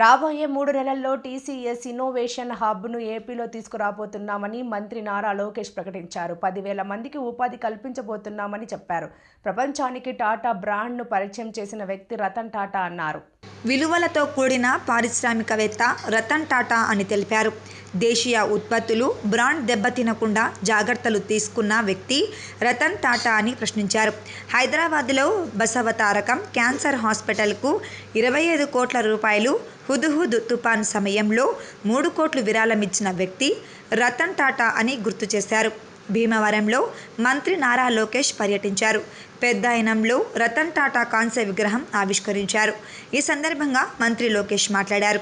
రాబోయే మూడు నెలల్లో టీసీఎస్ ఇన్నోవేషన్ హబ్ను ఏపీలో తీసుకురాబోతున్నామని మంత్రి నారా లోకేష్ ప్రకటించారు. పదివేల మందికి ఉపాధి కల్పించబోతున్నామని చెప్పారు. ప్రపంచానికి టాటా బ్రాండ్ను పరిచయం చేసిన వ్యక్తి రతన్ టాటా అన్నారు. విలువలతో కూడిన పారిశ్రామికవేత్త రతన్ టాటా అని తెలిపారు. దేశీయ ఉత్పత్తులు బ్రాండ్ దెబ్బతినకుండా జాగ్రత్తలు తీసుకున్న వ్యక్తి రతన్ టాటా అని ప్రశ్నించారు. హైదరాబాద్లో బసవతారకం క్యాన్సర్ హాస్పిటల్కు ఇరవై ఐదు కోట్ల రూపాయలు హుదుహుద్ తుఫాన్ సమయంలో మూడు కోట్లు విరాళమిచ్చిన వ్యక్తి రతన్ టాటా అని గుర్తు చేశారు. భీమవరంలో మంత్రి నారా లోకేష్ పర్యటించారు. పెద్దాయనంలో రతన్ టాటా కాంస్య విగ్రహం ఆవిష్కరించారు. ఈ సందర్భంగా మంత్రి లోకేష్ మాట్లాడారు.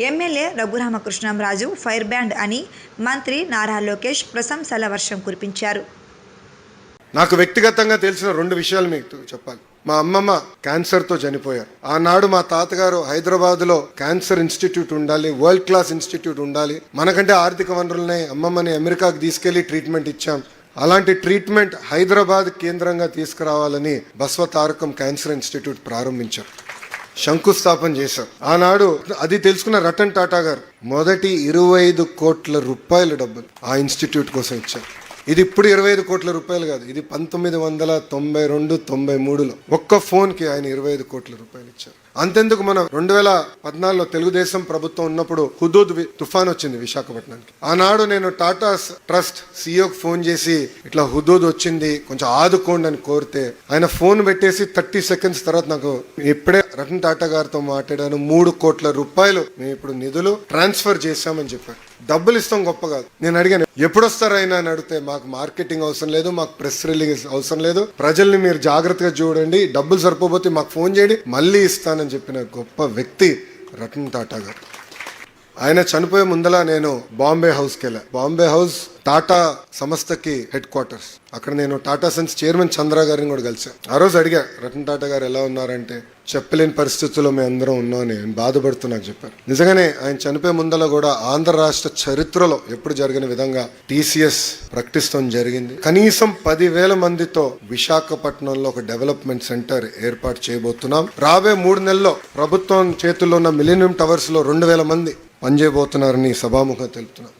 ఎమ్మెల్యే రఘురామకృష్ణంరాజు ఫైర్ బ్యాండ్ అని మంత్రి నారా లోకేష్ ప్రశంసల వర్షం కురిపించారు. నాకు వ్యక్తిగతంగా తెలిసిన రెండు విషయాలు మీకు చెప్పాలి. మా అమ్మమ్మ క్యాన్సర్తో చనిపోయారు. ఆనాడు మా తాతగారు హైదరాబాద్లో క్యాన్సర్ ఇన్స్టిట్యూట్ ఉండాలి వరల్డ్ క్లాస్ ఇన్స్టిట్యూట్ ఉండాలి. మనకంటే ఆర్థిక వనరులనే అమ్మమ్మని అమెరికాకు తీసుకెళ్ళి ట్రీట్మెంట్ ఇచ్చాం. అలాంటి ట్రీట్మెంట్ హైదరాబాద్ కేంద్రంగా తీసుకురావాలని బస్వ తారకం క్యాన్సర్ ఇన్స్టిట్యూట్ ప్రారంభించారు. శంకుస్థాపన చేశారు ఆనాడు అది తెలుసుకున్న రతన్ టాటా గారు మొదటి ఇరవై ఐదు కోట్ల రూపాయల డబ్బులు ఆ ఇన్స్టిట్యూట్ కోసం ఇచ్చారు. ఇది ఇప్పుడు ఇరవై ఐదు కోట్ల రూపాయలు కాదు. ఇది పంతొమ్మిది వందల తొంభై రెండు తొంభై మూడులో ఒక్క ఫోన్కి ఆయన ఇరవై ఐదు కోట్ల రూపాయలు ఇచ్చారు. అంతెందుకు మనం రెండు వేల పద్నాలుగులో తెలుగుదేశం ప్రభుత్వం ఉన్నప్పుడు హుదూద్ తుఫాన్ వచ్చింది విశాఖపట్నానికి. ఆనాడు నేను టాటా ట్రస్ట్ సిఇఓకి ఫోన్ చేసి ఇట్లా హుదూద్ వచ్చింది కొంచెం ఆదుకోండి అని కోరితే ఆయన ఫోన్ పెట్టేసి థర్టీ సెకండ్స్ తర్వాత నాకు ఇప్పుడే రతన్ టాటా గారితో మాట్లాడాను మూడు కోట్ల రూపాయలు మేము ఇప్పుడు నిధులు ట్రాన్స్ఫర్ చేశామని చెప్పారు. డబ్బులు ఇస్తాం గొప్ప కాదు. నేను అడిగాను ఎప్పుడు వస్తారైనా అని అడిగితే మాకు మార్కెటింగ్ అవసరం లేదు మాకు ప్రెస్ రిలీజ్ అవసరం లేదు. ప్రజల్ని మీరు జాగ్రత్తగా చూడండి డబ్బులు సరిపోతే మాకు ఫోన్ చేయండి మళ్ళీ ఇస్తానని చెప్పిన గొప్ప వ్యక్తి రతన్ టాటా గారు. ఆయన చనిపోయే ముందల నేను బాంబే హౌస్కి వెళ్ళా. బాంబే హౌస్ టాటా సంస్థకి హెడ్ క్వార్టర్స్. అక్కడ నేను టాటా సన్స్ చైర్మన్ చంద్ర గారిని కూడా కలిసా ఆ రోజు అడిగా రతన్ టాటా గారు ఎలా ఉన్నారంటే చెప్పలేని పరిస్థితుల్లో మేము అందరం ఉన్నామని ఆయన బాధపడుతూ నాకు చెప్పారు. నిజంగానే ఆయన చనిపోయే ముందల కూడా ఆంధ్ర రాష్ట్ర చరిత్రలో ఎప్పుడు జరిగిన విధంగా టీసీఎస్ ప్రకటిస్తాం జరిగింది. కనీసం పదివేల మందితో విశాఖపట్నంలో ఒక డెవలప్మెంట్ సెంటర్ ఏర్పాటు చేయబోతున్నాం. రాబోయే మూడు నెలల్లో ప్రభుత్వం చేతుల్లో ఉన్న మిలీనియం టవర్స్లో రెండు వేల మంది పనిచేయబోతున్నారని సభాముఖం తెలుపుతున్నాం.